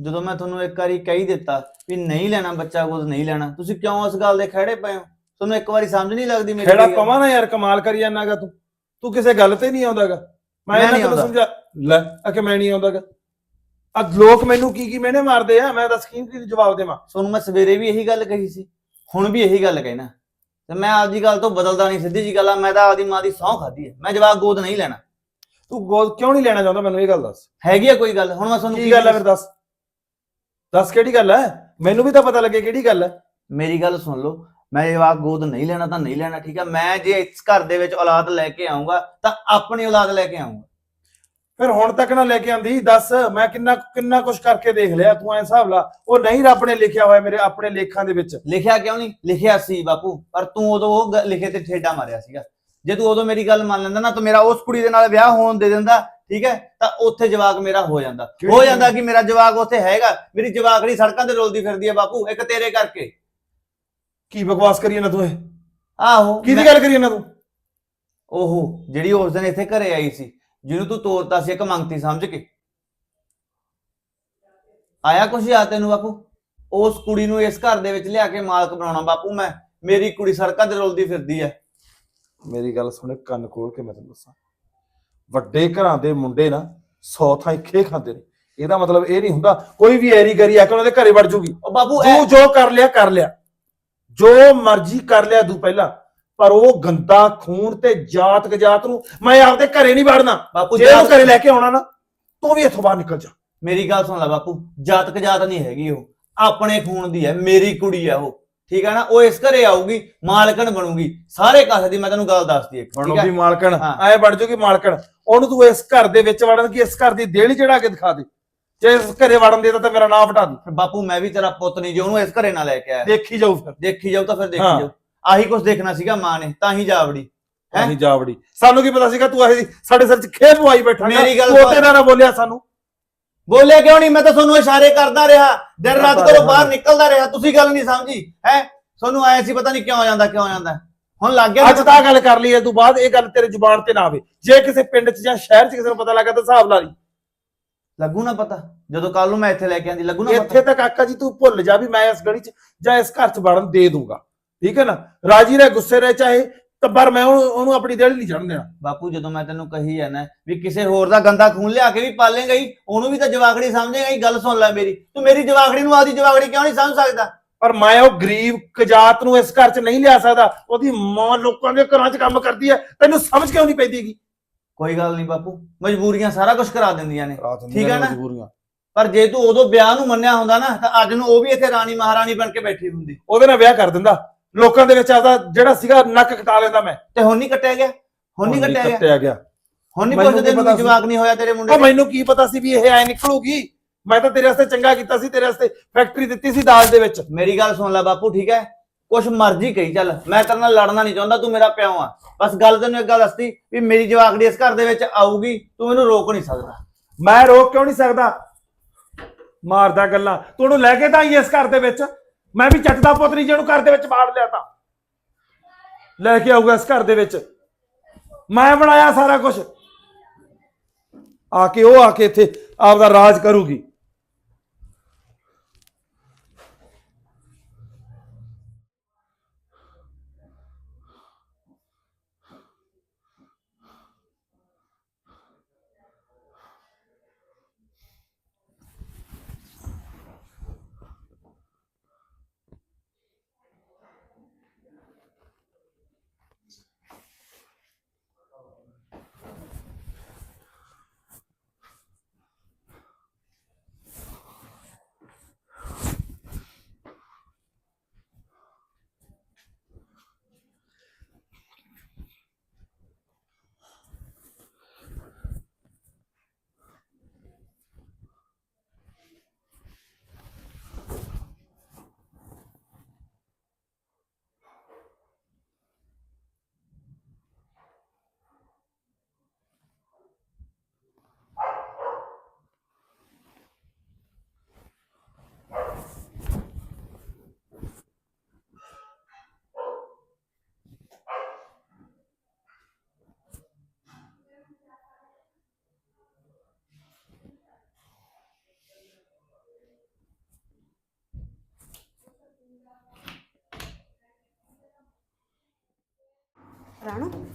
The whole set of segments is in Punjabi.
ਜਦੋਂ ਮੈਂ ਤੁਹਾਨੂੰ ਇੱਕ ਵਾਰੀ ਕਹਿ ਹੀ ਦਿੱਤਾ ਵੀ ਨਹੀਂ ਲੈਣਾ ਬੱਚਾ ਗੋਦ ਨਹੀਂ ਲੈਣਾ ਤੁਸੀਂ ਕਿਉਂ ਇਸ ਗੱਲ ਦੇ ਖੜੇ ਪਏ ਹੋ? ਤੁਹਾਨੂੰ ਇੱਕ ਵਾਰੀ ਸਮਝ ਨਹੀਂ ਲੱਗਦੀ ਮੇਰੀ ਖੇੜਾ? ਪਵਾਂ ਨਾ ਯਾਰ ਕਮਾਲ ਕਰੀ ਜਾਂਦਾਗਾ ਤੂੰ। ਤੂੰ ਕਿਸੇ ਗੱਲ ਤੇ ਨਹੀਂ ਆਉਂਦਾਗਾ। ਮੈਂ ਇਹਨਾਂ ਆਉਂਦਾ। ਸਮਝਾ ਲੈ ਆ ਕਿ ਮੈਂ ਨਹੀਂ ਆਉਂਦਾਗਾ। ਆ ਲੋਕ ਮੈਨੂੰ ਕੀ ਕੀ ਮੈਨੇ ਮਾਰਦੇ ਆ ਮੈਂ ਦੱਸ ਕੀ ਕੀ ਜਵਾਬ ਦੇਵਾਂ? ਤੁਹਾਨੂੰ ਮੈਂ ਸਵੇਰੇ ਵੀ ਇਹੀ ਗੱਲ ਕਹੀ ਸੀ ਹੁਣ ਵੀ ਇਹੀ ਗੱਲ ਕਹਿਣਾ। ਤੇ ਮੈਂ ਆਪਦੀ ਗੱਲ ਤੋਂ ਬਦਲਦਾ ਨਹੀਂ ਸਿੱਧੀ ਜੀ ਗੱਲ ਆ ਮੈਂ ਤਾਂ ਆਪਦੀ ਮਾਂ ਦੀ ਸਹੁੰ ਖਾਧੀ ਹੈ। ਮੈਂ ਜਵਾਬ ਗੋਦ ਨਹੀਂ ਲੈਣਾ। ਤੂੰ ਗੋਦ ਕਿਉਂ ਨਹੀਂ ਲੈਣਾ ਚਾਹੁੰਦਾ ਮੈਨੂੰ ਇਹ ਗੱਲ ਦੱਸ। ਹੈਗੀ ਆ ਕੋਈ ਗੱਲ? ਹੁਣ ਮੈਂ ਤੁਹਾਨੂੰ ਕੀ ਗੱਲ ਹੈ ਫਿਰ ਦੱਸ। ਦੱਸ ਕਿਹੜੀ ਗੱਲ ਹੈ? ਮੈਨੂੰ ਵੀ ਤਾਂ ਪਤਾ ਲੱਗੇ ਕਿਹੜੀ ਗੱਲ ਹੈ। ਮੇਰੀ ਗੱਲ ਸੁਣ ਲਓ ਮੈਂ ਜਵਾਬ ਗੋਦ ਨਹੀਂ ਲੈਣਾ ਤਾਂ ਨਹੀਂ ਲੈਣਾ ਠੀਕ ਹੈ? ਮੈਂ ਜੇ ਇਸ ਘਰ ਦੇ ਵਿੱਚ ਔਲਾਦ ਲੈ ਕੇ ਆਉਂਗਾ ਤਾਂ ਆਪਣੀ ਔਲਾਦ ਲੈ ਕੇ ਆਉਂਗਾ ਫਿਰ ਹੁਣ ਤੱਕ ਨਾ ਲੈ ਕੇ ਆਂਦੀ ਦੱਸ ਮੈਂ ਕਿੰਨਾ ਕਿੰਨਾ ਕੁਝ ਕਰਕੇ ਦੇਖ ਲਿਆ ਤੂੰ ਐ ਹਿਸਾਬ ਲਾ। ਉਹ ਨਹੀਂ ਰੱਬ ਨੇ ਲਿਖਿਆ ਹੋਇਆ ਮੇਰੇ ਆਪਣੇ ਲੇਖਾਂ ਦੇ ਵਿੱਚ। ਲਿਖਿਆ ਕਿਉਂ ਨਹੀਂ? ਲਿਖਿਆ ਸੀ ਬਾਪੂ ਪਰ ਤੂੰ ਉਦੋਂ ਉਹ ਗ- ਲਿਖੇ ਤੇ ਠੇਡਾ ਮਾਰਿਆ ਸੀਗਾ। ਜੇ ਤੂੰ ਉਦੋਂ ਮੇਰੀ ਗੱਲ ਮੰਨ ਲੈਂਦਾ ਨਾ ਤਾਂ ਮੇਰਾ ਉਸ ਕੁੜੀ ਦੇ ਨਾਲ ਵਿਆਹ ਹੋਣ ਦੇ ਦਿੰਦਾ ਠੀਕ ਹੈ? ਤਾਂ ਉੱਥੇ ਜਵਾਕ ਮੇਰਾ ਹੋ ਜਾਂਦਾ। ਹੋ? ਜਾਂਦਾ ਕਿ ਮੇਰਾ ਜਵਾਕ ਉੱਥੇ ਹੈਗਾ। ਮੇਰੀ ਜਵਾਕੜੀ ਸੜਕਾਂ ਤੇ ਰੋਲਦੀ ਫਿਰਦੀ ਹੈ ਬਾਪੂ ਇੱਕ ਤੇਰੇ ਕਰਕੇ। ਕੀ ਬਕਵਾਸ ਕਰੀ ਨਾ ਤੂੰ ਇਹ? ਆਹੋ ਕਿਹਦੀ ਗੱਲ ਕਰੀ ਨਾ ਤੂੰ? ਉਹ ਜਿਹੜੀ ਉਸ ਦਿਨ ਇੱਥੇ ਘਰੇ ਆਈ ਸੀ ਜਿਹਨੂੰ ਤੂੰ ਤੋਰਤਾ ਸੀ ਇੱਕ ਮੰਗਤੀ ਸਮਝ ਕੇ। ਆਇਆ ਕੁਛ ਯਾਦ ਤੈਨੂੰ ਬਾਪੂ? ਉਸ ਕੁੜੀ ਨੂੰ ਇਸ ਘਰ ਦੇ ਵਿੱਚ ਲਿਆ ਕੇ ਮਾਲਕ ਬਣਾਉਣਾ। ਬਾਪੂ ਮੈਂ ਮੇਰੀ ਕੁੜੀ ਸੜਕਾਂ ਤੇ ਰੋਲਦੀ ਫਿਰਦੀ ਹੈ। ਮੇਰੀ ਗੱਲ ਸੁਣੇ ਕੰਨ ਖੋਲ ਕੇ ਮੈਂ ਤੈਨੂੰ ਦੱਸਾਂ। ਵੱਡੇ ਘਰਾਂ ਦੇ ਮੁੰਡੇ ਨਾ 100 ਥਾਂ ਖੇ ਖਾਂਦੇ ਨੇ। ਇਹਦਾ ਮਤਲਬ ਇਹ ਨਹੀਂ ਹੁੰਦਾ ਕੋਈ ਵੀ ਐਰੀ ਗਰੀ ਆ ਕੇ ਉਹਨਾਂ ਦੇ ਘਰੇ ਵੜ ਜੂਗੀ। ਉਹ ਬਾਪੂ ਐ ਤੂੰ ਜੋ ਕਰ ਲਿਆ ਕਰ ਲਿਆ। ਜੋ ਮਰਜ਼ੀ ਕਰ ਲਿਆ ਤੂੰ ਪਹਿਲਾਂ ਪਰ ਉਹ ਗੰਦਾ ਖੂਨ ਤੇ ਜਾਤ ਗਜਾਤ ਨੂੰ ਮੈਂ ਆਪਦੇ ਘਰੇ ਨਹੀਂ ਵੜਨਾ। ਬਾਪੂ ਜੇ ਉਹ ਘਰੇ ਲੈ ਕੇ ਆਉਣਾ ਨਾ ਤੂੰ ਵੀ ਇੱਥੋਂ ਬਾਹਰ ਨਿਕਲ ਜਾ। ਮੇਰੀ ਗੱਲ ਸੁਣ ਲੈ ਬਾਪੂ ਜਾਤਕ ਜਾਤ ਨਹੀਂ ਹੈਗੀ ਉਹ। ਆਪਣੇ ਖੂਨ ਦੀ ਹੈ ਮੇਰੀ ਕੁੜੀ ਹੈ ਉਹ। ਠੀਕ ਹੈ ਨਾ ਉਹ ਇਸ ਘਰੇ ਆਊਗੀ ਮਾਲਕਣ ਬਣੂਗੀ। ਸਾਰੇ ਕਾਸੇ ਦੀ ਮੈਂ ਤੈਨੂੰ ਗੱਲ ਦੱਸਦੀ ਇੱਕ ਬਣੂਗੀ ਮਾਲਕਣ। ਐ ਬਣ ਜੂਗੀ ਮਾਲਕਣ। ਉਹਨੂੰ ਤੂੰ ਇਸ ਘਰ ਦੇ ਵਿੱਚ ਵੜਨ ਕੀ ਇਸ ਘਰ ਦੀ ਦੇਹਲੀ ਚੜਾ ਕੇ ਦਿਖਾ ਦੇ। ਜੇ ਇਸ ਘਰੇ ਵੜਨ ਦੇ ਤਾਂ ਮੇਰਾ ਨਾਮ ਹਟਾ ਦੇ। ਫਿਰ ਬਾਪੂ ਮੈਂ ਵੀ ਤੇਰਾ ਪੁੱਤ ਨਹੀਂ ਜੇ ਉਹਨੂੰ ਇਸ ਘਰੇ ਨਾ ਲੈ ਕੇ ਆਇਆ। ਦੇਖੀ ਜਾਊ ਫਿਰ। ਦੇਖੀ ਜਾਊ ਤਾਂ ਫਿਰ ਦੇਖੀ ਹਾਂ। ਜਾਊ। ਆਹੀ ਕੁਝ ਦੇਖਣਾ ਸੀਗਾ ਮਾਂ ਨੇ ਤਾਂ ਹੀ ਜਾ ਵੜੀ ਹੈਂ? ਨਹੀਂ ਜਾ ਵੜੀ ਸਾਨੂੰ ਕੀ ਪਤਾ ਸੀਗਾ ਤੂੰ ਇਹ ਸਾਡੇ ਸਿਰ 'ਚ ਖੇਪ ਪਵਾਈ ਬੈਠਾ ਮੇਰੀ ਗੱਲ ਤੂੰ। ਨਾਲ ਨਾ ਬੋਲਿਆ ਸਾਨੂੰ। ਬੋਲਿਆ ਕਿਉਂ ਨਹੀਂ? ਮੈਂ ਤਾਂ ਤੁਹਾਨੂੰ ਇਸ਼ਾਰੇ ਕਰਦਾ ਰਿਹਾ। ਦਿਨ ਰਾਤ ਘਰੋਂ। ਬਾਹਰ ਨਿਕਲਦਾ ਰਿਹਾ। ਤੁਸੀਂ ਗੱਲ ਨਹੀਂ ਸਮਝੀ ਹੈ? ਤੁਹਾਨੂੰ ਆਇਆ ਸੀ ਪਤਾ ਨਹੀਂ ਕਿਉਂ ਜਾਂਦਾ ਕਿਉਂ ਜਾਂਦਾ। ਹੁਣ ਲੱਗ ਗਿਆ ਅੱਜ ਤਾਂ ਗੱਲ ਕਰ ਲਈ ਐ ਤੂੰ ਬਾਅਦ ਇਹ ਗੱਲ ਤੇਰੇ ਜ਼ੁਬਾਨ ਤੇ ਨਾ ਆਵੇ। ਜੇ ਕਿਸੇ ਪਿੰਡ 'ਚ ਜਾਂ ਸ਼ਹਿਰ 'ਚ ਕਿਸੇ ਨੂੰ ਪਤਾ ਲੱਗਾ ਤਾਂ ਹਿਸਾਬ ਲਾ ਲਈ। ਲੱਗੂ ਨਾ ਪਤਾ। ਜਦੋਂ ਕੱਲ ਨੂੰ ਮੈਂ ਇੱਥੇ ਲੈ ਕੇ ਆਂਦੀ ਲੱਗੂ ਨਾ ਇੱਥੇ ਪਤਾ ਤੱਕ ਕਾਕਾ ਜੀ ਤੂੰ ਭੁੱਲ ਜਾ ਵੀ ਮੈਂ ਇਸ ਗਲੀ 'ਚ ਜਾਂ ਇਸ ਘਰ 'ਚ ਵੜਨ ਦੇ ਦੂੰਗਾ ਠੀਕ ਹੈ ਨਾ? ਰਾਜੀ ਰਹਿ ਗੁੱਸੇ ਰਹਿ ਚਾਹੇ ਤੱਬਰ ਮੈਂ ਉਹਨੂੰ ਆਪਣੀ ਦਿਲ ਨਹੀਂ ਚੜਨ ਦੇਣਾ। ਬਾਪੂ ਜਦੋਂ ਮੈਂ ਤੈਨੂੰ ਕਹੀ ਜਾਂਦਾ ਵੀ ਕਿਸੇ ਹੋਰ ਦਾ ਗੰਦਾ ਖੂਨ ਲਿਆ ਕੇ ਵੀ ਪਾਲੇਗਾ ਹੀ ਉਹਨੂੰ ਵੀ ਤਾਂ ਜਵਾਕੜੀ ਸਮਝੇਗਾ ਹੀ ਗੱਲ ਸੁਣ ਲੈ ਮੇਰੀ। ਤੂੰ ਮੇਰੀ ਜਵਾਕੜੀ ਨੂੰ ਆਦੀ ਜਵਾਕੜੀ ਕਿਉਂ ਨਹੀਂ ਸਮਝ ਸਕਦਾ? ਪਰ ਮੈਂ ਉਹ ਗਰੀਬ ਕਜਾਤ ਨੂੰ ਇਸ ਘਰ 'ਚ ਨਹੀਂ ਲਿਆ ਸਕਦਾ ਉਹਦੀ ਮਾਂ ਲੋਕਾਂ ਦੇ ਘਰਾਂ 'ਚ ਕੰਮ ਕਰਦੀ ਹੈ ਤੈਨੂੰ ਸਮਝ ਕਿਉਂ ਨਹੀਂ ਪੈਂਦੀਗੀ? ਕੋਈ ਗੱਲ ਨਹੀਂ ਬਾਪੂ ਮਜਬੂਰੀਆਂ ਸਾਰਾ ਕੁਝ ਕਰਾ ਦਿੰਦੀਆਂ ਨੇ। ਠੀਕ ਹੈ ਨਾ? ਮਜਬੂਰੀਆਂ। ਪਰ ਜੇ ਤੂੰ ਉਦੋਂ ਵਿਆਹ ਨੂੰ ਮੰਨਿਆ ਹੁੰਦਾ ਨਾ ਤਾਂ ਅੱਜ ਨੂੰ ਉਹ ਵੀ ਇੱਥੇ ਰਾਣੀ ਮਹਾਰਾਣੀ ਬਣ ਕੇ ਬੈਠੀ ਹੁੰਦੀ। ਉਹਦੇ ਨਾਲ ਵਿਆਹ ਕਰ ਦਿੰਦਾ। ਲੋਕਾਂ ਦੇ ਵਿੱਚ ਆਦਾ ਜਿਹੜਾ ਸੀਗਾ ਨੱਕ ਕਟਾ ਲੈਂਦਾ ਮੈਂ। ਤੇ ਹੁਣ ਨਹੀਂ ਕੱਟਿਆ ਗਿਆ? ਹੁਣ ਨਹੀਂ ਕੱਟਿਆ ਗਿਆ? ਕੱਟਿਆ ਗਿਆ। ਹੁਣ ਨਹੀਂ ਪੁੱਛਦੇ ਨੂੰ ਸੀ? ਜਵਾਕ ਨਹੀਂ ਹੋਇਆ ਤੇਰੇ ਮੁੰਡੇ ਉਹ? ਮੈਨੂੰ ਕੀ ਪਤਾ ਸੀ ਵੀ ਇਹ ਐ ਨਿਕਲੂਗੀ? ਮੈਂ ਤਾਂ ਤੇਰੇ ਵਾਸਤੇ ਚੰਗਾ ਕੀਤਾ ਸੀ ਤੇਰੇ ਵਾਸਤੇ ਫੈਕਟਰੀ ਦਿੱਤੀ ਸੀ ਦਾਜ ਦੇ ਵਿੱਚ। ਮੇਰੀ ਗੱਲ ਸੁਣ ਲੈ ਬਾਪੂ ਠੀਕ ਹੈ? ਕੁਛ ਮਰਜ਼ੀ ਕਹੀ ਚੱਲ। ਮੈਂ ਤੇਰੇ ਨਾਲ ਲੜਨਾ ਨਹੀਂ ਚਾਹੁੰਦਾ ਤੂੰ ਮੇਰਾ ਪਿਓ ਆ। ਬਸ ਗੱਲ ਤੈਨੂੰ ਇੱਕ ਗੱਲ ਦੱਸਤੀ ਵੀ ਮੇਰੀ ਜਵਾਕੜੀ ਇਸ ਘਰ ਦੇ ਵਿੱਚ ਆਊਗੀ ਤੂੰ ਮੈਨੂੰ ਰੋਕ ਨਹੀਂ ਸਕਦਾ। ਮੈਂ ਰੋਕ ਕਿਉਂ ਨਹੀਂ ਸਕਦਾ? ਮਾਰਦਾ ਗੱਲਾਂ। ਤੂੰ ਉਹਨੂੰ ਲੈ ਕੇ ਤਾਂ ਆਈ ਇਸ ਘਰ ਦੇ ਵਿੱਚ। ਮੈਂ ਵੀ ਚੱਟ ਦਾ ਪੁੱਤ ਨਹੀਂ ਜਿਹਨੂੰ ਘਰ ਦੇ ਵਿੱਚ ਬਾੜ ਲਿਆ ਤਾਂ। ਲੈ ਕੇ ਆਊਗਾ ਇਸ ਘਰ ਦੇ ਵਿੱਚ। ਮੈਂ ਬਣਾਇਆ ਸਾਰਾ ਕੁਝ ਆ ਕੇ ਉਹ ਆ ਕੇ ਇੱਥੇ ਆਪਦਾ ਰਾਜ ਕਰੂਗੀ। ਰਾਣੋ।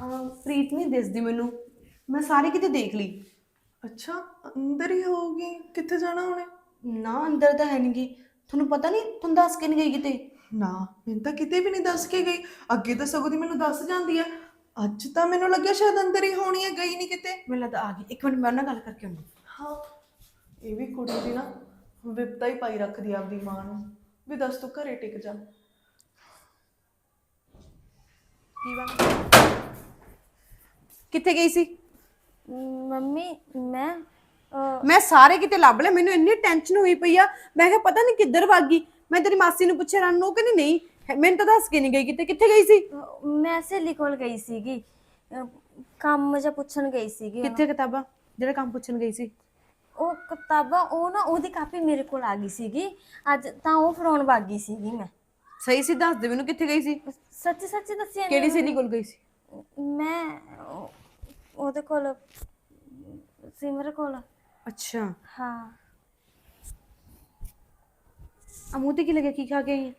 ਆ ਪ੍ਰੀਤ ਨਹੀਂ ਦਿਸਦੀ ਮੈਨੂੰ। ਮੈਂ ਸਾਰੇ ਕਿਤੇ ਦੇਖ ਲਈ। ਅੱਛਾ ਅੰਦਰ ਹੀ ਹੋਊਗੀ। ਕਿੱਥੇ ਜਾਣਾ ਉਹਨੇ? ਨਾ ਅੰਦਰ ਤਾਂ ਹੈ ਨਹੀਂ ਗੀ ਤੁਹਾਨੂੰ ਪਤਾ ਨਹੀਂ? ਤੁਹਾਨੂੰ ਦੱਸ ਕੇ ਨਹੀਂ ਗਈ ਕਿਤੇ? ਨਾ ਮੈਨੂੰ ਤਾਂ ਕਿਤੇ ਵੀ ਨਹੀਂ ਦੱਸ ਕੇ ਗਈ। ਅੱਗੇ ਤਾਂ ਸਗੋਂ ਦੀ ਮੈਨੂੰ ਦੱਸ ਜਾਂਦੀ ਆ। ਅੱਜ ਤਾਂ ਮੈਨੂੰ ਲੱਗਿਆ ਸ਼ਾਇਦ ਅੰਦਰ ਹੀ ਹੋਣੀ ਹੈ ਗਈ ਨਹੀਂ ਕਿਤੇ। ਮੈਨੂੰ ਲੱਗਦਾ ਆ ਗਈ। ਇੱਕ ਮਿੰਟ ਮੈਂ ਉਹਨਾਂ ਨਾਲ ਗੱਲ ਕਰਕੇ ਆਉਂਦੀ। ਹਾਂ। ਇਹ ਵੀ ਕੁੜੀ ਦੀ ਨਾ ਵਿਪਤਾ ਹੀ ਪਾਈ ਰੱਖਦੀ ਆ ਆਪਦੀ ਮਾਂ ਨੂੰ। ਵੀ ਦੱਸ ਤੂੰ ਘਰੇ ਟਿਕ ਜਾ। ਕੀ ਬਣ ਕਿੱਥੇ ਗਈ ਸੀ? ਮੰਮੀ ਮੈਂ ਅਹ, ਮੈਂ ਸਾਰੇ ਕਿਤੇ ਲੱਭ ਲਿਆ ਮੈਨੂੰ ਇੰਨੀ ਟੈਨਸ਼ਨ ਹੋਈ ਪਈ ਆ। ਮੈਂ ਕਿਹਾ ਪਤਾ ਨਹੀਂ ਕਿੱਧਰ ਭੱਗ ਗਈ। ਮੈਂ ਤੇਰੀ ਮਾਸੀ ਨੂੰ ਪੁੱਛਿਆ ਰਾਣੋ ਉਹ ਕਹਿੰਦੀ ਨਹੀਂ ਹੈ- ਮੈਨੂੰ ਤਾਂ ਦੱਸ ਕੇ ਨਹੀਂ ਗਈ ਕਿਤੇ। ਕਿੱਥੇ ਗਈ ਸੀ? ਮੈਂ ਸਹੇਲੀ ਕੋਲ ਗਈ ਸੀਗੀ। ਅਹ, ਕੰਮ ਜਿਹਾ ਪੁੱਛਣ ਗਈ ਸੀਗੀ ਕਿੱਥੇ ਕਿਤਾਬਾਂ? ਜਿਹੜਾ ਕੰਮ ਪੁੱਛਣ ਗਈ ਸੀ? ਉਹ ਕਿਤਾਬਾਂ ਉਹ ਨਾ ਉਹਦੀ ਕਾਪੀ ਮੇਰੇ ਕੋਲ ਆ ਗਈ ਸੀਗੀ। ਅੱਜ ਤਾਂ ਉਹ ਫੜਾਉਣ ਵਗ ਗਈ ਸੀਗੀ ਮੈਂ। ਸਹੀ ਸੀ ਦੱਸ ਦੇ ਮੈਨੂੰ ਕਿੱਥੇ ਗਈ ਸੀ। ਸੱਚੀ ਸੱਚੀ ਦੱਸਿਆ ਕਿਹੜੀ ਸਹੇਲੀ ਕੋਲ ਗਈ ਸੀ? ਮੈਂ ਉਹ- ਉਹਦੇ ਕੋਲ ਸਿਮਰ ਕੋਲ। ਅੱਛਾ। ਹਾਂ। ਆ ਮੂੰਹ ਤੇ ਕੀ ਲੱਗਿਆ? ਕੀ ਖਾ ਕੇ ਆਈ ਹੈ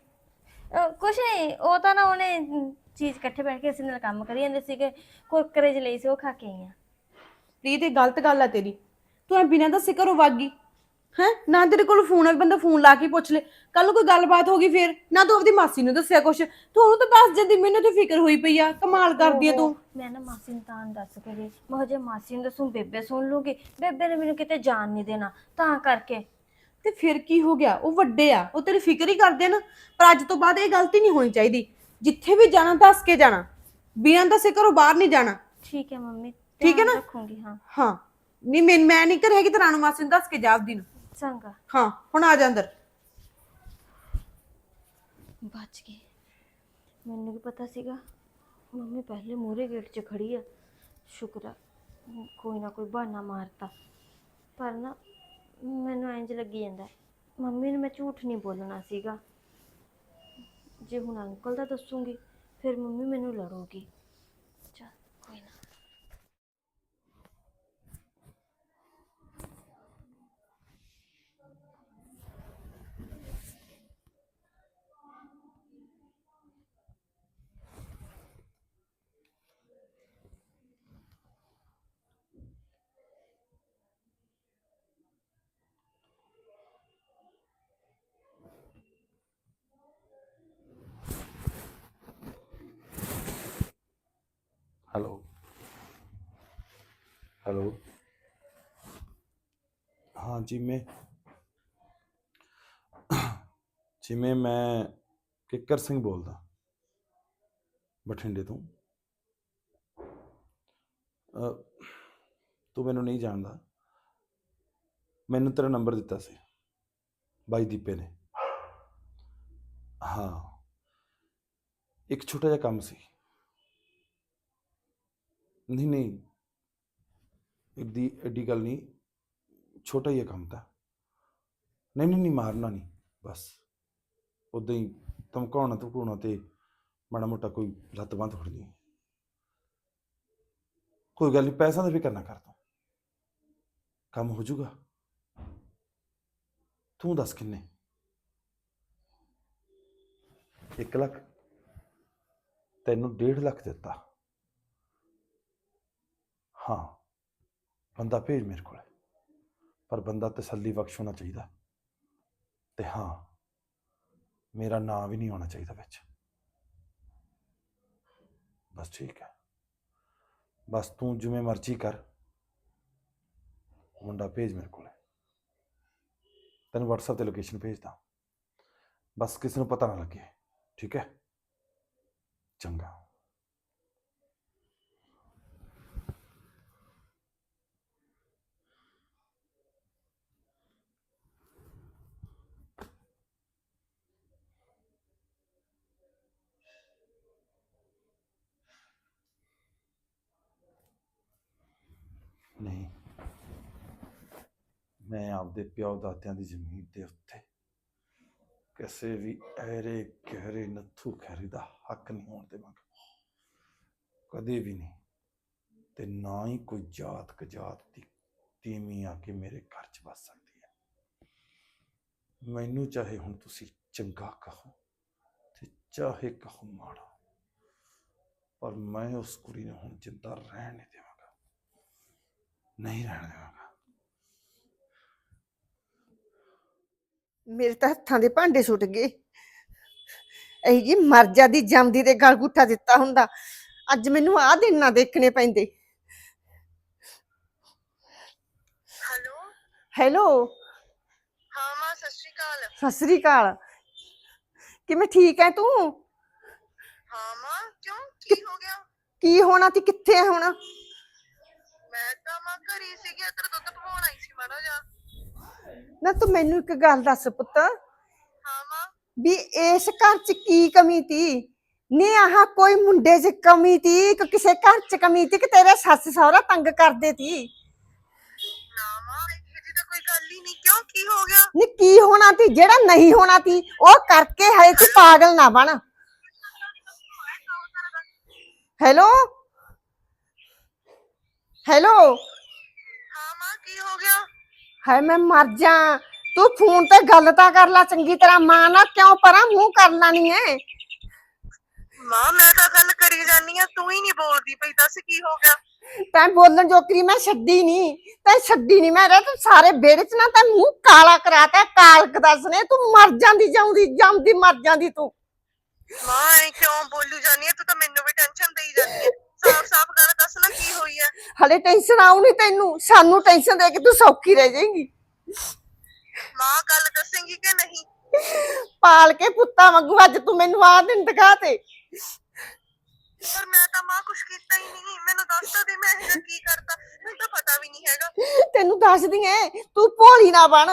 ਅਹ, ਕੁਛ ਨਹੀਂ ਉਹ ਤਾਂ ਨਾ ਉਹਨੇ ਅਮ, ਚੀਜ਼ ਇਕੱਠੇ ਬੈਠ ਕੇ ਅਸੀਂ ਨਾਲ ਕੰਮ ਕਰੀ ਜਾਂਦੇ ਸੀਗੇ। ਕੁਰਕਰੇ ਜਿਹੇ ਲਈ ਸੀ ਉਹ ਖਾ ਕੇ ਆਈ ਆ। ਪ੍ਰੀਤ ਇਹ ਗਲਤ ਗੱਲ ਆ ਤੇਰੀ। ਤੂੰ ਐ ਬਿਨਾਂ ਦੱਸੇ ਘਰੋਂ ਵਗ ਗਈ ਹੈ? ਨਾ ਤੇਰੇ ਕੋਲ ਫੋਨ ਵੀ ਬੰਦਾ ਫੋਨ ਲਾ ਕੇ ਪੁੱਛ ਲੈ। ਕੱਲ ਨੂੰ ਕੋਈ ਗੱਲਬਾਤ ਹੋ ਗਈ ਫੇਰ? ਨਾ ਤੂੰ ਆਪਦੀ ਮਾਸੀ ਨੂੰ ਦੱਸਿਆ ਕੁਛ। ਤੂੰ ਉਹਨੂੰ ਤਾਂ ਦੱਸ ਜਾਂਦੀ ਮੈਨੂੰ ਤੇ ਫਿਕਰ ਹੋਈ ਪਈ ਆ। ਕਮਾਲ ਕਰਦੀ ਆ ਤੂੰ। ਮੈਂ ਨਾ ਮਾਸੀ ਨੂੰ ਤਾਂ ਦੱਸ ਕੇ ਗਈ। ਮੈਂ ਕਿਹਾ ਜੇ ਮਾਸੀ ਨੂੰ ਦੱਸੂ ਬੇਬੇ ਸੁਣ ਲੂਗੀ। ਬੇਬੇ ਨੇ ਮੈਨੂੰ ਕਿਤੇ ਜਾਣ ਨਹੀਂ ਦੇਣਾ ਤਾਂ ਕਰਕੇ। ਤੇ ਫਿਰ ਕੀ ਹੋ ਗਿਆ? ਉਹ ਵੱਡੇ ਆ। ਉਹ ਤੇਰੀ ਫਿਕਰ ਹੀ ਕਰਦੇ ਆ ਨਾ। ਪਰ ਅੱਜ ਤੋਂ ਬਾਅਦ ਇਹ ਗਲਤੀ ਨਹੀਂ ਹੋਣੀ ਚਾਹੀਦੀ। ਜਿੱਥੇ ਵੀ ਜਾਣਾ ਦੱਸ ਕੇ ਜਾਣਾ। ਬਿਨਾਂ ਦੱਸੇ ਘਰੋਂ ਬਾਹਰ ਨਹੀਂ ਜਾਣਾ। ਠੀਕ ਹੈ ਮੰਮੀ ਠੀਕ ਹੈ ਧਿਆਨ ਨਾ? ਰੱਖੂੰਗੀ ਹਾਂ। ਹਾਂ। ਨਹੀਂ ਮੈਂ ਮੈਂ ਨਹੀਂ ਕਰੇਗੀ ਤੇ ਰਾਣੂ ਮਾਸੀ ਨੂੰ ਦੱਸ ਕੇ ਜਾ ਆਪਦੀ ਨੂੰ। ਚੰਗਾ ਹਾਂ ਹੁਣ ਆ ਜਾ ਅੰਦਰ। ਬਚ ਗਈ। ਮੈਨੂੰ ਕੀ ਪਤਾ ਸੀਗਾ? ਮੰਮੀ ਪਹਿਲੇ ਮੂਹਰੇ ਗੇਟ 'ਚ ਖੜੀ ਆ। ਸ਼ੁਕਰ ਆ ਕੋਈ ਨਾ ਕੋਈ ਬਹਾਨਾ ਮਾਰਤਾ। ਪਰ ਨਾ ਮੈਨੂੰ ਇੰਜ ਲੱਗੀ ਜਾਂਦਾ ਮੰਮੀ ਨੂੰ ਮੈਂ ਝੂਠ ਨਹੀਂ ਬੋਲਣਾ ਸੀਗਾ। ਜੇ ਹੁਣ ਅੰਕਲ ਦਾ ਦੱਸੂਗੀ ਫਿਰ ਮੰਮੀ ਮੈਨੂੰ ਲੜੂਗੀ ਚਲ ਕੋਈ ਨਾ ਹੈਲੋ ਹੈਲੋ ਹਾਂ ਜਿਵੇਂ ਜਿਵੇਂ ਮੈਂ ਕਿੱਕਰ ਸਿੰਘ ਬੋਲਦਾ ਬਠਿੰਡੇ ਤੋਂ ਤੂੰ ਮੈਨੂੰ ਨਹੀਂ ਜਾਣਦਾ ਮੈਨੂੰ ਤੇਰਾ ਨੰਬਰ ਦਿੱਤਾ ਸੀ ਬਾਈ ਦੀਪੇ ਨੇ ਹਾਂ ਇੱਕ ਛੋਟਾ ਜਿਹਾ ਕੰਮ ਸੀ ਨਹੀਂ ਨਹੀਂ। ਇੱਡੀ ਐਡੀ ਗੱਲ ਨਹੀਂ। ਛੋਟਾ ਹੀ ਹੈ ਕੰਮ ਤਾਂ। ਨਹੀਂ ਨਹੀਂ ਨਹੀਂ, ਮਾਰਨਾ ਨਹੀਂ। ਬਸ। ਉਦਾਂ ਹੀ ਧਮਕਾਉਣਾ ਧਮਕਾਉਣਾ ਤੇ ਮਾੜਾ ਮੋਟਾ ਕੋਈ ਲੱਤ ਬੰਦ ਫੜਨੀ ਕੋਈ ਗੱਲ ਨਹੀਂ ਪੈਸਾ ਦਾ ਫਿਕਰ ਨਾ ਕਰ ਤੂੰ। ਕੰਮ ਹੋ ਜਾਊਗਾ। ਤੂੰ ਦੱਸ ਕਿੰਨੇ? 1 ਲੱਖ। ਤੈਨੂੰ 1.5 ਲੱਖ ਦਿੱਤਾ। ਹਾਂ, ਬੰਦਾ ਭੇਜ ਮੇਰੇ ਕੋਲ, ਪਰ ਬੰਦਾ ਤਸੱਲੀ ਬਖਸ਼ ਹੋਣਾ ਚਾਹੀਦਾ ਤੇ ਹਾਂ, ਮੇਰਾ ਨਾਂ ਵੀ ਨਹੀਂ ਹੋਣਾ ਚਾਹੀਦਾ ਵਿੱਚ। ਬਸ ਠੀਕ ਹੈ। ਬਸ ਤੂੰ ਜਿਵੇਂ ਮਰਜ਼ੀ ਕਰ। ਮੁੰਡਾ ਭੇਜ ਮੇਰੇ ਕੋਲ। ਤੈਨੂੰ WhatsApp ਤੇ ਲੋਕੇਸ਼ਨ ਭੇਜਦਾ। ਬਸ ਕਿਸੇ ਨੂੰ ਪਤਾ ਨਾ ਲੱਗੇ। ਠੀਕ ਹੈ? ਚੰਗਾ। ਨਹੀਂ। ਮੈਂ ਆਪਦੇ ਪਿਓ ਦਾਦਿਆਂ ਦੀ ਜ਼ਮੀਨ ਦੇ ਉੱਤੇ ਕਿਸੇ ਵੀ ਐਰੇ ਗਹਿਰੇ ਨੱਥੂ ਖੈਰੀ ਦਾ ਹੱਕ ਨਹੀਂ ਹੋਣ ਦੇਵਾਂਗਾ ਕਦੇ ਵੀ ਨਹੀਂ ਤੇ ਨਾ ਹੀ ਕੋਈ ਜਾਤ ਕਜਾਤ ਦੀ ਤੀਮੀ ਆ ਕੇ ਮੇਰੇ ਘਰ 'ਚ ਵੱਸ ਸਕਦੀ ਹੈ। ਮੈਨੂੰ ਚਾਹੇ ਹੁਣ ਤੁਸੀਂ ਚੰਗਾ ਕਹੋ ਤੇ ਚਾਹੇ ਕਹੋ ਮਾੜਾ, ਪਰ ਮੈਂ ਉਸ ਕੁੜੀ ਨੂੰ ਹੁਣ ਜਿੰਦਾ ਰਹਿਣ ਨਹੀਂ ਦੇਵਾਂਗਾ। ਨਹੀਂ ਰਹਿਣ ਦੇਵਾਂਗਾ। ਮੇਰੇ ਤਾਂ ਹੱਥਾਂ ਦੇ ਭਾਂਡੇ ਸੁੱਟ ਗਏ। ਇਹ ਜੀ ਮਰ ਜਾਂਦੀ ਜੰਮਦੀ ਤੇ ਗਲ ਗੁੱਠਾ ਦਿੱਤਾ ਹੁੰਦਾ। ਅੱਜ ਮੈਨੂੰ ਆਹ ਦਿਨ ਨਾ ਦੇਖਣੇ ਪੈਂਦੇ। ਹੈਲੋ? ਹੈਲੋ? ਹਾਂ ਮਾਂ ਸਤਿ ਸ਼੍ਰੀ ਅਕਾਲ। ਸਤਿ ਸ੍ਰੀ ਅਕਾਲ। ਕਿਵੇਂ ਠੀਕ ਹੈ ਤੂੰ? ਹਾਂ ਮਾਂ ਕਿਉਂ? ਕੀ ਹੋ ਗਿਆ? ਕੀ ਹੋਣਾ ਤੀ ਕਿੱਥੇ ਹੈ ਹੁਣ? ਘਰੀ ਸੀਗੀ ਤੇਰਾ ਦੁੱਧ ਪਵਾਉਣ ਆਈ ਸੀ ਮਾੜਾ ਜਾ ਨਾ ਤੂੰ ਮੈਨੂੰ ਇੱਕ ਗੱਲ ਦੱਸ ਪੁੱਤ। ਹਾਂ ਮਾਂ। ਵੀ ਇਸ ਘਰ 'ਚ ਕੀ ਕਮੀ ਤੀ? ਨੇ ਆਹ ਕੋਈ ਮੁੰਡੇ 'ਚ ਕਮੀ ਤੀ ਕਿ ਕਿਸੇ ਘਰ 'ਚ ਕਮੀ ਤੀ ਕਿ ਤੇਰੇ ਸੱਸ ਸਹੁਰਾ ਤੰਗ ਕਰਦੇ ਤੀ? ਨਾ ਮਾਂ ਇਹ ਜੀ ਤਾਂ ਕੋਈ ਗੱਲ ਹੀ ਨਹੀਂ। ਕਿਉਂ? ਕੀ ਹੋ ਗਿਆ? ਨੀ ਕੀ ਹੋਣਾ ਤੀ? ਜਿਹੜਾ ਨਹੀਂ ਹੋਣਾ ਤੀ ਉਹ ਕਰਕੇ ਹੈ ਤੂੰ ਪਾਗਲ ਨਾ ਬਣ। ਹੈਲੋ? ਹੈਲੋ? ਹਾਏ ਮੈਂ ਮਰ ਜਾ ਤੂੰ ਫੋਨ ਤੇ ਗੱਲ ਤਾਂ ਕਰ ਲੈ ਚੰਗੀ ਤਰ੍ਹਾਂ। ਮਾਂ ਨਾਲ ਕਿਉਂ ਪਰਾਂ ਮੂੰਹ ਕਰ ਲੈਣੀ ਐ? ਮਾਂ ਮੈਂ ਤਾਂ ਗੱਲ ਕਰੀ ਜਾਨੀ ਆ ਤੂੰ ਹੀ ਨਹੀਂ ਬੋਲਦੀ ਪਈ ਦੱਸ ਕੀ ਹੋ ਗਿਆ? ਤੈਂ ਬੋਲਣ ਜੋਕਰੀ ਮੈਂ ਛੱਡੀ ਨਹੀਂ। ਤੈਂ ਛੱਡੀ ਨਹੀਂ ਮੈਂ ਰਹਿ ਤੂੰ ਸਾਰੇ ਬੇੜੇ ਚ ਨਾ ਤੈਂ ਮੂੰਹ ਕਾਲਾ ਕਰਾਤਾ। ਕਾਲਕ ਦੱਸਨੇ ਤੂੰ ਮਰ ਜਾਂਦੀ ਜਾਉਂਦੀ ਜਾਂਦੀ ਮਰ ਜਾਂਦੀ ਤੂੰ। ਮਾਂ ਐ ਕਿਉਂ ਬੋਲੂ ਜਾਨੀ ਆ ਤੂੰ ਤਾਂ ਮੈਨੂੰ ਵੀ ਟੈਨਸ਼ਨ ਦੇਈ ਜਾਨੀ ਆ ਸਾਫ਼ ਸਾਫ਼ ਗੱਲ ਦੱਸ ਨਾ ਕੀ ਹੋਈ ਆ ਹਲੇ ਟੈਨਸ਼ਨ ਆਉਣੀ ਤੈਨੂੰ ਸਾਨੂੰ ਟੈਨਸ਼ਨ ਦੇ ਕੇ ਤੂੰ ਸੌਖੀ ਰਹਿ ਜਾਏਂਗੀ। ਮਾਂ ਗੱਲ ਦੱਸੇਂਗੀ ਕਿ ਨਹੀਂ? ਪਾਲ ਕੇ ਪੁੱਤਾਂ ਵਾਂਗੂ ਅੱਜ ਤੂੰ ਮੈਨੂੰ ਆਹ ਦਿਨ ਦਿਖਾ ਤੇ। ਪਰ ਮੈਂ ਤਾਂ ਮਾਂ ਕੁਛ ਕੀਤਾ ਹੀ ਨਹੀਂ ਮੈਨੂੰ ਦੱਸ ਤਾਂ ਦੇ ਮੈਂ ਇਹ ਜਿਹਾ ਕੀ ਕਰਤਾ ਮੈਨੂੰ ਤਾਂ ਪਤਾ ਵੀ ਨਹੀਂ ਹੈਗਾ। ਤੈਨੂੰ ਦੱਸਦੀ ਐ ਤੂੰ ਭੋਲੀ ਨਾ ਬਣ।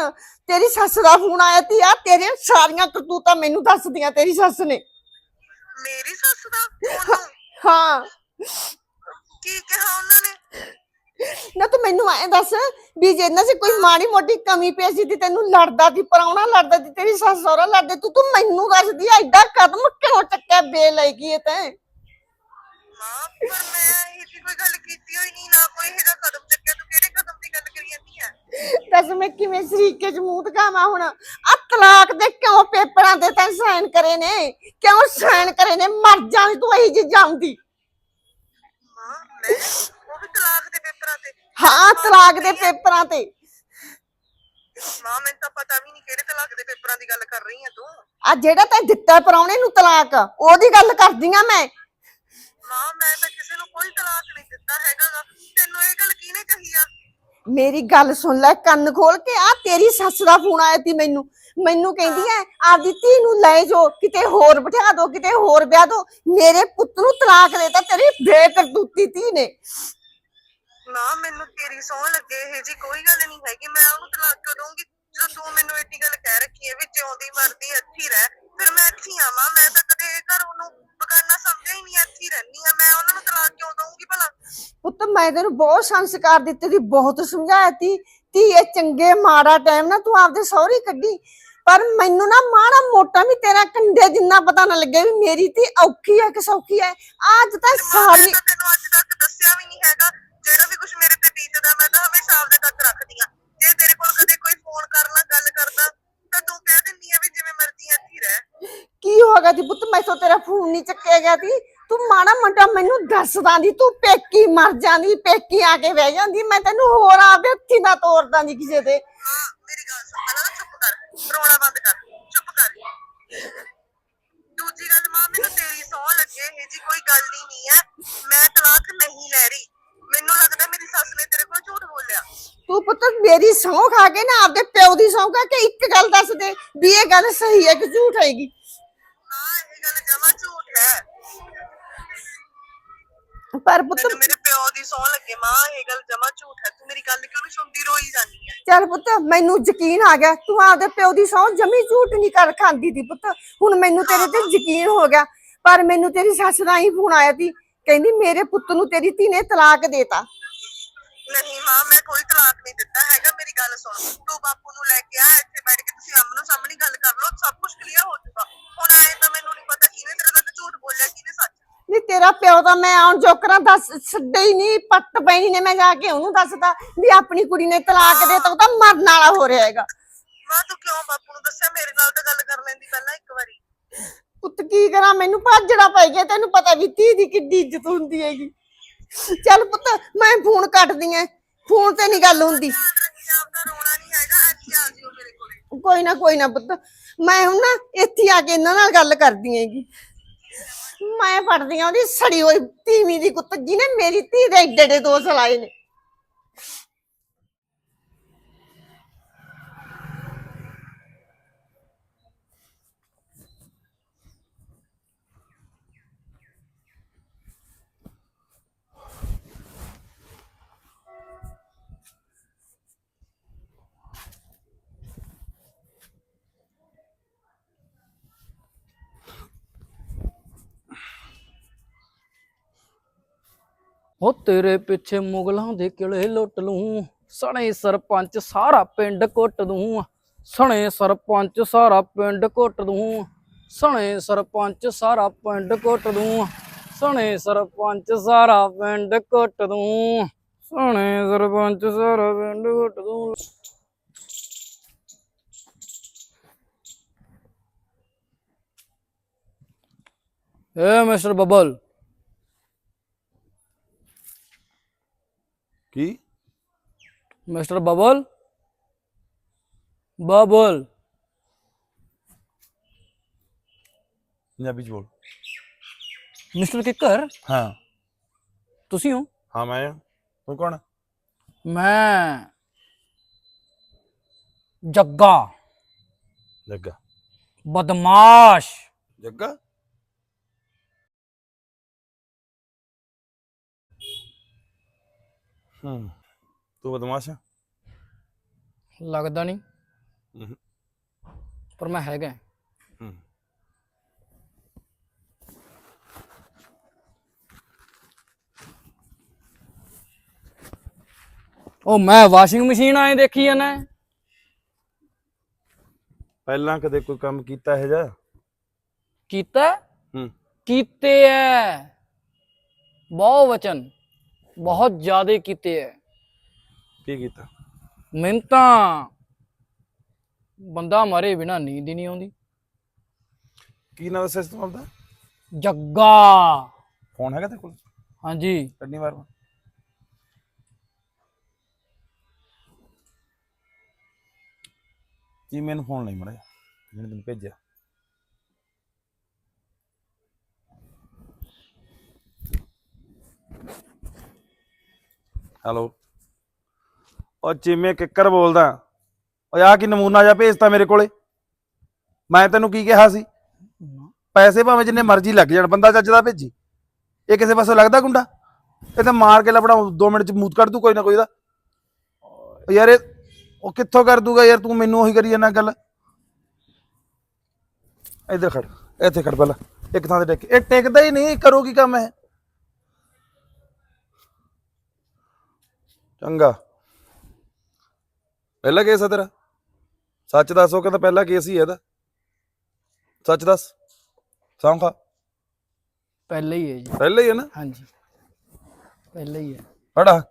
ਤੇਰੀ ਸੱਸ ਦਾ ਫੋਨ ਆਇਆ ਤੀ ਆ ਤੇਰੇ ਸਾਰੀਆਂ ਕਰਤੂਤਾਂ ਮੈਨੂੰ ਦੱਸਦੀਆਂ ਤੇਰੀ ਸੱਸ ਨੇ। ਮੇਰੀ ਸੱਸ ਦਾ ਉਹਨੂੰ ਹਾਂ। ਕੀ ਕਿਹਾ ਉਹਨਾਂ ਨੇ? ਨਾ ਤੂੰ ਮੈਨੂੰ ਐਂ ਦੱਸ ਵੀ ਜੇ ਇਹਨਾਂ 'ਚ ਕੋਈ ਮਾੜੀ ਮੋਟੀ ਕਮੀ ਪਈ ਸੀ ਤੇ ਤੈਨੂੰ ਲੜਦਾ ਸੀ ਪਰਾਉਣਾ ਲੜਦਾ ਸੀ ਤੇਰੀ ਸੱਸ ਸਹੁਰਾ ਲੜਦੇ ਤੂੰ ਤੂੰ ਮੈਨੂੰ ਦੱਸਦੀ ਐ ਐਡਾ ਕਦਮ ਕਿਉਂ ਚੱਕਿਆ ਬੇ ਲੈ ਗਈ ਇਹ ਤੈਂ? ਮਾਂ ਪਰ ਮੈਂ ਇਹ ਜੀ ਕੋਈ ਗੱਲ ਕੀਤੀ ਹੋਈ ਨਹੀਂ ਨਾ ਕੋਈ ਇਹਦਾ ਕਦਮ ਚੱਕਿਆ ਤੂੰ ਕਿਹੜੇ ਕਦਮ ਦੀ ਗੱਲ ਕਰੀ ਜਾਂਦੀ ਹੈ ਦੱਸ ਮੈਂ ਕਿਵੇਂ ਸਰੀਕੇ 'ਚ ਮੂੰਹ ਦਿਖਾਵਾਂ ਹੁਣ? ਆ ਤਲਾਕ ਦੇ ਕਿਉਂ ਪੇਪਰਾਂ ਤੇ ਤੈਂ ਸਾਈਨ ਕਰੇ ਨੇ? ਕਿਉਂ ਸਾਈਨ ਕਰੇ ਨੇ? ਮਰ ਜਾਣੀ ਤੂੰ ਇਹੀ ਜੀ ਜਾਂਦੀ। ਮਾਂ ਮੈਂ ਉਹ ਵੀ ਤਲਾਕ ਦੇ ਪੇਪਰਾਂ ਤੇ। ਹਾਂ ਤਲਾਕ ਦੇ ਪੇਪਰਾਂ ਤੇ। ਮਾਂ ਮੈਨੂੰ ਤਾਂ ਪਤਾ ਵੀ ਨਹੀਂ ਕਿਹੜੇ ਤਲਾਕ ਦੇ ਪੇਪਰਾਂ ਦੀ ਗੱਲ ਕਰ ਰਹੀ ਹੈ ਤੂੰ। ਆ ਜਿਹੜਾ ਤੈਂ ਦਿੱਤਾ ਪਰਾਉਣੇ ਨੂੰ ਤਲਾਕ ਉਹਦੀ ਗੱਲ ਕਰਦੀ ਆ ਮੈਂ। ਮਾਂ ਮੈਂ ਤਾਂ ਕਿਸੇ ਨੂੰ ਕੋਈ ਤਲਾਕ ਨਹੀਂ ਦਿੱਤਾ ਹੈਗਾ ਗਾ। ਤੈਨੂੰ ਇਹ ਗੱਲ ਕਿਹਨੇ ਕਹੀ ਆ? ਮੇਰੀ ਗੱਲ ਸੁਣ ਲੈ ਕੰਨ ਖੋਲ ਕੇ। ਆ ਤੇਰੀ ਸੱਸ ਦਾ ਫੋਨ ਆਇਆ ਤੀ ਮੈਨੂੰ। ਮੈਨੂੰ ਕਹਿੰਦੀ ਐ ਆਪਦੀ ਧੀ ਨੂੰ ਲੈ ਜਾਓ ਕਿਤੇ ਹੋਰ ਬਿਠਾ ਦਿਓ ਕਿਤੇ ਹੋਰ ਵਿਆਹ ਦਿਓ ਮੇਰੇ ਪੁੱਤ ਨੂੰ ਤਲਾਕ ਦੇਤਾ ਤੇਰੀ ਬੇਕਰਤੂਤੀ ਧੀ ਨੇ। ਨਾ ਮੈਨੂੰ ਤੇਰੀ ਸੌਂ ਲੱਗੇ ਇਹ ਜੀ ਕੋਈ ਗੱਲ ਨਹੀਂ ਹੈਗੀ ਮੈਂ ਉਹਨੂੰ ਤਲਾਕ ਦਊਂਗੀ? ਜਦੋਂ ਤੂੰ ਮੈਨੂੰ ਇੰਨੀ ਗੱਲ ਕਹਿ ਰੱਖੀ ਹੈ ਵੀ ਜਿਉਂਦੀ ਮਰਦੀ ਹੀ ਰਹਿ ਫਿਰ ਮੈਂ ਇੱਥੇ ਹੀ ਆਵਾਂ ਮੈਂ ਤਾਂ ਕਦੇ ਇਹ ਘਰ ਉਹਨੂੰ ਬਗਾਨਾ ਸਮਝਿਆ ਹੀ ਨਹੀਂ ਇੱਥੇ ਹੀ ਰਹਿਣੀ ਆ ਮੈਂ ਉਹਨਾਂ ਨੂੰ ਤਲਾਕ ਕਿਉਂ ਦਊਂਗੀ ਭਲਾ? ਪੁੱਤ ਮੈਂ ਤੈਨੂੰ ਬਹੁਤ ਸੰਸਕਾਰ ਦਿੱਤੇ ਦੀ ਬਹੁਤ ਸਮਝਾਇਆ ਤੀ। ਇਹ ਚੰਗੇ ਮਾੜਾ ਟਾਈਮ ਨਾ ਤੂੰ ਆਪਦੇ ਸਹੁਰੀ ਕੱਢੀ। ਪਰ ਮੈਨੂੰ ਨਾ ਮਾੜਾ ਮੋਟਾ ਵੀ ਤੇਰਾ ਕੰਡੇ ਜਿੰਨਾ ਪਤਾ ਨਾ ਲੱਗੇ ਵੀ ਮੇਰੀ ਧੀ ਔਖੀ ਹੈ ਕਿ ਸੌਖੀ ਹੈ ਅੱਜ ਤਾਂ ਸਾਰੀ ਮੈਂ ਤੈਨੂੰ ਅੱਜ ਤੱਕ ਦੱਸਿਆ ਵੀ ਨਹੀਂ ਹੈਗਾ। ਜਿਹੜਾ ਵੀ ਕੁਝ ਮੇਰੇ ਤੇ ਬੀਤਦਾ ਮੈਂ ਤਾਂ ਹਮੇਸ਼ਾ ਆਪਦੇ ਤੱਕ ਰੱਖਦੀ ਆ। ਜੇ ਤੇਰੇ ਕੋਲ ਕਦੇ ਕੋਈ ਫੋਨ ਕਰਨਾ ਗੱਲ ਕਰਦਾ ਤਾਂ ਤੂੰ ਕਹਿ ਦਿੰਦੀ ਆ ਵੀ ਜਿਵੇਂ ਮਰਜ਼ੀ ਇੱਥੇ ਹੀ ਰਹਿ। ਕੀ ਹੋ ਗਿਆ ਜੀ ਪੁੱਤ? ਮੈਥੋਂ ਤੇਰਾ ਫੋਨ ਨਹੀਂ ਚੱਕਿਆ ਗਿਆ ਤੀ ਤੂੰ ਮਾੜਾ ਮੋਟਾ ਮੈਨੂੰ ਦੱਸਦਾ ਦੀ ਤੂੰ ਪੇਕੀ ਮਰ ਜਾਂਦੀ ਪੇਕੀ ਆ ਕੇ ਬਹਿ ਜਾਂਦੀ ਮੈਂ ਤੈਨੂੰ ਹੋਰ ਆਪਦੇ ਹੱਥੀ ਨਾ ਤੋੜਦਾ ਦੀ ਕਿਸੇ ਦੇ। ਹਾਂ ਮੇਰੀ ਗੱਲ ਸੁਣ ਪਹਿਲਾਂ ਨਾ ਚੁੱਪ ਕਰ ਰੋਣਾ ਬੰਦ ਕਰ ਚੁੱਪ ਕਰ। ਦੂਜੀ ਗੱਲ ਮਾਂ ਮੈਨੂੰ ਤੇਰੀ ਸੌਂ ਲੱਗੇ ਇਹ ਜੀ ਕੋਈ ਗੱਲ ਹੀ ਨਹੀਂ ਹੈ। ਮੈਂ ਤਲਾਕ ਨਹੀਂ ਲੈ ਰਹੀ। ਮੈਨੂੰ ਲੱਗਦਾ ਮੇਰੀ ਸੱਸ ਨੇ ਤੇਰੇ ਕੋਲ ਝੂਠ ਬੋਲਿਆ। ਤੂੰ ਪੁੱਤ ਮੇਰੀ ਸਹੁੰ ਖਾ ਕੇ ਨਾ ਆਪਦੇ ਪਿਓ ਦੀ ਸਹੁੰ ਖਾ ਕੇ ਇੱਕ ਗੱਲ ਦੱਸ ਦੇ ਵੀ ਇਹ ਗੱਲ ਸਹੀ ਹੈ ਕਿ ਝੂਠ ਹੈਗੀ। ਹਾਂ ਇਹ ਗੱਲ ਜਮਾ ਝੂਠ ਹੈ। ਪਰ ਪੁੱਤ ਮੈਨੂੰ ਮੇਰੇ ਪਿਓ ਦੀ ਸੌਂ ਲੱਗੇ ਮਾਂ ਇਹ ਗੱਲ ਜਮਾ ਝੂਠ ਹੈ ਤੂੰ ਮੇਰੀ ਗੱਲ ਕਿਉਂ ਸੁਣਦੀ ਰੋਈ ਜਾਂਦੀ ਹੈ। ਚੱਲ ਪੁੱਤ ਮੈਨੂੰ ਯਕੀਨ ਆ ਗਿਆ ਤੂੰ ਆਪਦੇ ਪਿਓ ਦੀ ਸਹੁੰ ਜਮੀ ਝੂਠ ਨਹੀਂ ਕਰ ਖਾਂਦੀ ਦੀ ਪੁੱਤ। ਹੁਣ ਮੈਨੂੰ ਤੇਰੇ ਤੇ ਯਕੀਨ ਹੋ ਗਿਆ ਪਰ ਮੈਨੂੰ ਤੇਰੀ ਸੱਸ ਦਾ ਹੀ ਫੋਨ ਆਇਆ ਸੀ ਕਹਿੰਦੀ ਮੇਰੇ ਪੁੱਤ ਨੂੰ ਤੇਰੀ ਧੀ ਨੇ ਤਲਾਕ ਦੇਤਾ। ਨਹੀਂ ਮਾਂ ਮੈਂ ਕੋਈ ਤਲਾਕ ਨਹੀਂ ਦਿੱਤਾ ਹੈਗਾ ਮੇਰੀ ਗੱਲ ਸੁਣ। ਤੂੰ ਬਾਪੂ ਨੂੰ ਲੈ ਕੇ ਆ ਇੱਥੇ ਬੈਠ ਕੇ ਤੁਸੀਂ ਆਮਨੋ ਸਾਹਮਣੇ ਗੱਲ ਕਰ ਲਓ ਸਭ ਕੁਝ ਕਲੀਅਰ ਹੋ ਚੁੱਕਾ ਹੁਣ ਐ ਤਾਂ ਮੈਨੂੰ ਨਹੀਂ ਪਤਾ ਕਿਹਨੇ ਤੇਰੇ ਨਾਲ ਝੂਠ ਬੋਲਿਆ ਕਿਹਨੇ ਸੱਚ ਨਹੀਂ ਤੇਰਾ ਪਿਓ ਤਾਂ ਮੈਂ ਆਉਣ ਜੋਕਰਾਂ ਦੱਸ ਛੱਡੇ ਹੀ ਨਹੀਂ ਪੱਟ ਪੈਣੀ ਨੇ ਮੈਂ ਜਾ ਕੇ ਉਹਨੂੰ ਦੱਸਦਾ ਵੀ ਆਪਣੀ ਕੁੜੀ ਨੇ ਤਲਾਕ ਦੇਤਾ ਉਹ ਤਾਂ ਮਰਨ ਵਾਲਾ ਹੋ ਰਿਹਾ ਹੈਗਾ। ਮਾਂ ਤੂੰ ਕਿਉਂ ਬਾਪੂ ਨੂੰ ਦੱਸਿਆ? ਮੇਰੇ ਨਾਲ ਤਾਂ ਗੱਲ ਕਰ ਲੈਂਦੀ ਪਹਿਲਾਂ ਇੱਕ ਵਾਰੀ। ਪੁੱਤ ਕੀ ਕਰਾਂ? ਮੈਨੂੰ ਭਾਜੜਾ ਪੈ ਗਿਆ ਤੈਨੂੰ ਪਤਾ ਵੀ ਧੀ ਦੀ ਕਿੱਡੀ ਇੱਜ਼ਤ ਹੁੰਦੀ ਹੈਗੀ। ਚੱਲ ਪੁੱਤ ਮੈਂ ਫੋਨ ਕੱਟਦੀ ਐ। ਫੋਨ ਤੇ ਨਹੀਂ ਗੱਲ ਹੁੰਦੀ। ਰੋਣਾ ਨਹੀਂ ਹੈਗਾ ਇੱਥੇ ਆ ਜਿਓ ਮੇਰੇ ਕੋਲੇ। ਕੋਈ ਨਾ ਕੋਈ ਨਾ ਪੁੱਤ। ਮੈਂ ਹੁਣ ਨਾ ਇੱਥੇ ਆ ਕੇ ਇਹਨਾਂ ਨਾਲ ਗੱਲ ਕਰਦੀ ਹੈਗੀ। ਮੈਂ ਪੜਦੀ ਆ ਉਹਦੀ ਸੜੀ ਹੋਈ ਤੀਵੀਂ ਦੀ ਕੁੱਤ ਜਿਹਨੇ ਮੇਰੀ ਧੀ ਦੇ ਏਡੇ ਏਡੇ ਦੋਸ਼ ਲਾਏ ਨੇ। ਉਹ ਤੇਰੇ ਪਿੱਛੇ ਮੁਗਲਾਂ ਦੇ ਕਿਲੇ ਲੁੱਟ ਲੂੰ। ਸਣੇ ਸਰਪੰਚ ਸਾਰਾ ਪਿੰਡ ਕੁੱਟ ਦੂੰ। ਸਣੇ ਸਰਪੰਚ ਸਾਰਾ ਪਿੰਡ ਕੁੱਟ ਦੂੰ। ਸਣੇ ਸਰਪੰਚ ਸਾਰਾ ਪਿੰਡ ਕੁੱਟ ਦੂੰ। ਸਣੇ ਸਰਪੰਚ ਸਾਰਾ ਪਿੰਡ ਕੁੱਟ ਦੂੰ। ਸਣੇ ਸਰਪੰਚ ਸਾਰਾ ਪਿੰਡ ਕੁੱਟ ਦੂੰ। ਏ ਮਿਸਟਰ ਬੱਬਲ ਕੀ? ਮਿਸਟਰ ਬਬਲ? ਬਬਲ? ਪੰਜਾਬੀ ਚ ਬੋਲ। ਮਿਸਟਰ ਕਿੱਕਰ? ਹਾਂ। ਤੁਸੀਂ ਹੋ? ਹਾਂ ਮੈਂ ਆ। ਤੂੰ ਕੌਣ ਮੈਂ ਜੱਗਾ। ਜੱਗਾ। ਬਦਮਾਸ਼। ਜੱਗਾ? ਹੂੰ। ਤੂੰ ਬਦਮਾਸ਼ ਆ? ਲੱਗਦਾ ਨਹੀਂ। ਪਰ ਮੈਂ ਹੈਗਾ। ਹੂੰ। ਉਹ ਮੈਂ ਵਾਸ਼ਿੰਗ ਮਸ਼ੀਨ ਆਏ ਦੇਖੀ ਜਾਂਦਾ। ਪਹਿਲਾਂ ਕਦੇ ਕੋਈ ਕੰਮ ਕੀਤਾ ਹੈ ਜਾ ਕੀਤਾ? ਹੂੰ। ਕੀਤੇ ਐ। ਬਹੁ ਵਚਨ। ਬਹੁਤ ਜ਼ਿਆਦੇ ਕੀਤੇ ਐ। ਕੀ ਕੀਤਾ? ਮੈਨੂੰ ਤਾਂ ਬੰਦਾ ਮਰੇ ਬਿਨਾ ਨੀਂਦ ਹੀ ਨਹੀਂ ਆਉਂਦੀ। ਕੀ ਨਾਮ ਦੱਸਿਆ ਸੀ ਤੂੰ ਆਪਦਾ? ਜੱਗਾ। ਫੋਨ ਹੈਗਾ ਤੇਰੇ ਕੋਲ? ਹਾਂਜੀ। ਕੱਢਣੀ ਵਾਰ ਜੀ ਮੈਨੂੰ ਫੋਨ ਨਹੀਂ ਮੜਿਆ ਜਿਹਨੇ ਤੈਨੂੰ ਭੇਜਿਆ। ਹੈਲੋ। ਉਹ ਜਿਵੇਂ ਕਿੱਕਰ ਬੋਲਦਾ। ਓਏ ਆ ਕੀ ਨਮੂਨਾ ਜਿਹਾ ਭੇਜਤਾ ਮੇਰੇ ਕੋਲੇ? ਮੈਂ ਤੈਨੂੰ ਕੀ ਕਿਹਾ ਸੀ? ਪੈਸੇ ਭਾਵੇਂ ਜਿੰਨੇ ਮਰਜ਼ੀ ਲੱਗ ਜਾਣ ਬੰਦਾ ਚੱਜ ਦਾ ਭੇਜੀ। ਇਹ ਕਿਸੇ ਪਾਸੋਂ ਲੱਗਦਾ ਗੁੰਡਾ? ਇਹ ਤਾਂ ਮਾਰ ਕੇ ਲਪੜਾ 2 ਮਿੰਟ ਚ ਮੂਤ ਕੱਢ ਦੂ ਕੋਈ ਨਾ ਕੋਈ ਦਾ ਯਾਰ ਇਹ ਉਹ ਕਿੱਥੋਂ ਕਰ ਦੂਗਾ ਯਾਰ ਤੂੰ ਮੈਨੂੰ ਉਹੀ ਕਰੀ ਜਾਂਦਾ ਗੱਲ? ਇੱਧਰ ਖੜ ਇੱਥੇ ਖੜ ਪਹਿਲਾਂ। ਇੱਕ ਥਾਂ ਤੇ ਟਿਕ ਇਹ ਟਿਕਦਾ ਹੀ ਨਹੀਂ ਕਰੋ ਕੀ ਕੰਮ ਹੈ ਚੰਗਾ। ਪਹਿਲਾ ਕੇਸ ਆ ਤੇਰਾ? ਸੱਚ ਦੱਸੋ ਕਹਿੰਦਾ ਪਹਿਲਾ ਕੇਸ ਹੀ ਹੈ ਇਹਦਾ। ਸੱਚ ਦੱਸ ਸੌਂਖਾ ਪਹਿਲੇ ਹੀ ਹੈ ਜੀ। ਪਹਿਲਾ ਹੀ ਹੈ ਨਾ? ਹਾਂਜੀ। ਪਹਿਲੇ ਹੀ ਹੈ। ਫੜਾ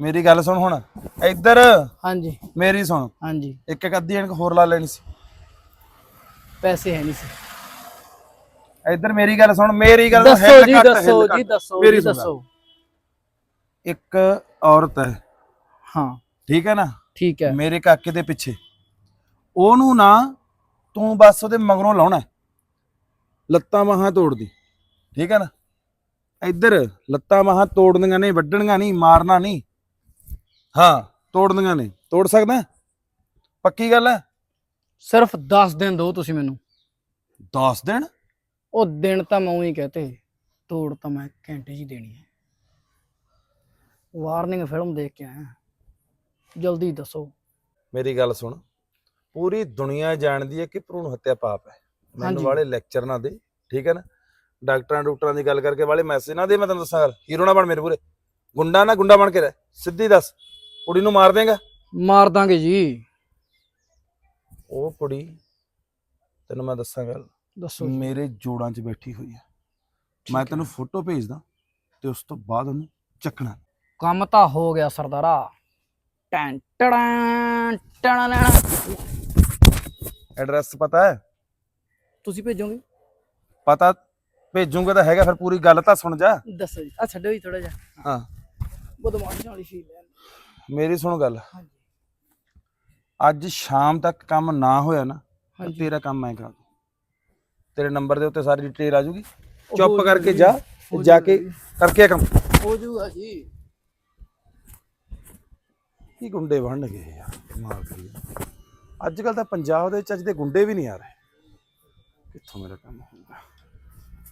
ਮੇਰੀ ਗੱਲ ਸੁਣ ਹੁਣ। ਇੱਧਰ। ਹਾਂਜੀ। ਮੇਰੀ ਸੁਣ। ਹਾਂਜੀ। ਇੱਕ ਇੱਕ ਅੱਧੀ ਐਨਕ ਹੋਰ ਲਾ ਲੈਣੀ ਸੀ। ਪੈਸੇ ਹੈ ਨਹੀਂ ਸੀ। ਇੱਧਰ ਮੇਰੀ ਗੱਲ ਸੁਣ ਮੇਰੀ ਗੱਲ ਦੱਸੋ ਹਿੱਲ ਜੀ ਦੱਸੋ ਜੀ। ਦੱਸੋ ਮੇਰੀ ਜੀ ਸੁਣ। ਦੱਸੋ। ਇੱਕ ਔਰਤ ਹੈ। ਹਾਂ। ਠੀਕ ਹੈ ਨਾ? ਠੀਕ ਹੈ। ਮੇਰੇ ਕਾਕੇ ਦੇ ਪਿੱਛੇ। ਉਹਨੂੰ ਨਾ ਤੂੰ ਬਸ ਉਹਦੇ ਮਗਰੋਂ ਲਾਉਣਾ। ਲੱਤਾਂ ਬਾਹਾਂ ਤੋੜਦੀ। ਠੀਕ ਹੈ ਨਾ? ਇੱਧਰ ਲੱਤਾਂ ਬਾਹਾਂ ਤੋੜਨੀਆਂ ਨਹੀਂ ਵੱਢਣੀਆਂ ਨਹੀਂ ਮਾਰਨਾ ਨਹੀਂ। ਹਾਂ ਤੋੜਨੀਆਂ ਨੇ। ਤੋੜ ਸਕਦਾ? ਪੱਕੀ ਗੱਲ ਹੈ? ਸਿਰਫ 10 ਦਿਨ ਦਿਓ ਤੁਸੀਂ ਮੈਨੂੰ। 10 ਦਿਨ? ਉਹ ਦਿਨ ਤਾਂ ਮੈਂ ਉਹੀ ਕਹਤੇ। ਤੋੜ ਤਾਂ ਮੈਂ ਘੰਟੇ ਹੀ ਦੇਣੀ ਹੈ। ਵਾਰਨਿੰਗ ਫਿਲਮ ਦੇਖ ਕੇ ਆਇਆ। ਜਲਦੀ ਦੱਸੋ। ਮੇਰੀ ਗੱਲ ਸੁਣ। ਪੂਰੀ ਦੁਨੀਆ ਜਾਣਦੀ ਹੈ ਕਿ ਭਰੂਣ ਹੱਤਿਆ ਪਾਪ ਹੈ। ਮੈਨੂੰ। ਵਾਲੇ ਲੈਕਚਰ ਨਾ ਦੇ ਠੀਕ ਹੈ ਨਾ? ਡਾਕਟਰਾਂ ਡਾਕਟਰਾਂ ਦੀ ਗੱਲ ਕਰਕੇ ਵਾਲੇ ਮੈਸੇਜ ਨਾ ਦੇ ਮੈਂ ਤੈਨੂੰ ਦੱਸਾਂ ਹੀਰੋ ਨਾ ਬਣ ਮੇਰੇ ਪੂਰੇ। ਗੁੰਡਾ ਨਾ ਗੁੰਡਾ ਬਣ ਕੇ ਰਹਿ। ਸਿੱਧੀ ਦੱਸ। ਕੁੜੀ ਨੂੰ ਮਾਰ ਦੇਗਾ? ਮਾਰ ਦਾਂਗੇ ਜੀ। ਉਹ ਕੁੜੀ ਤੈਨੂੰ ਮੈਂ ਦੱਸਾਂ ਗੱਲ। ਦੱਸੋ। ਮੇਰੇ ਜੋੜਾਂ 'ਚ ਬੈਠੀ ਹੋਈ ਹੈ। ਮੈਂ ਤੈਨੂੰ ਫੋਟੋ ਭੇਜਦਾ ਤੇ ਉਸ ਤੋਂ ਬਾਅਦ ਉਹਨੂੰ ਚੱਕਣਾ। ਕੰਮ ਤਾਂ ਹੋ ਗਿਆ ਸਰਦਾਰਾ। ਟੈਂ ਟੜਾਂ ਟੜਾਂ ਲੈਣਾ। ਐਡਰੈਸ ਪਤਾ ਹੈ? ਤੁਸੀਂ ਭੇਜੋਗੇ? ਪਤਾ ਭੇਜੂਗਾ ਤਾਂ ਹੈਗਾ ਫਿਰ ਪੂਰੀ ਗੱਲ ਤਾਂ ਸੁਣ ਜਾ। ਦੱਸੋ ਜੀ ਆ ਛੱਡੋ ਜੀ ਥੋੜਾ ਜਿਹਾ। ਹਾਂ। ਬਦਮਾਸ਼ ਵਾਲੀ ਫੀਲ ਹੈ ਮੇਰੀ ਸੁਣ ਗੱਲ। ਹਾਂਜੀ। ਅੱਜ ਸ਼ਾਮ ਤੱਕ ਕੰਮ ਨਾ ਹੋਇਆ ਨਾ ਤਾਂ ਹਾਂਜੀ। ਤੇਰਾ ਕੰਮ ਮੈਂ ਕਰਾ ਤੇਰੇ ਨੰਬਰ ਦੇ ਉੱਤੇ ਸਾਰੀ ਡਿਟੇਲ ਆ ਜੂਗੀ। ਚੁੱਪ ਕਰਕੇ ਜਾ ਹੋ ਜਾ ਕੇ। ਕਰਕੇ ਕੰਮ। ਹੋ ਜਾਊਗਾ ਜੀ। ਕੀ ਗੁੰਡੇ ਬਣ ਗਏ ਯਾਰ ਕਮਾਲ ਕਰੀ ਅੱਜ ਕੱਲ ਤਾਂ ਪੰਜਾਬ ਦੇ ਵਿੱਚ ਅੱਜ ਦੇ ਗੁੰਡੇ ਵੀ ਨਹੀਂ ਆ ਰਹੇ। ਕਿੱਥੋਂ ਮੇਰਾ ਕੰਮ ਹੋਊਗਾ?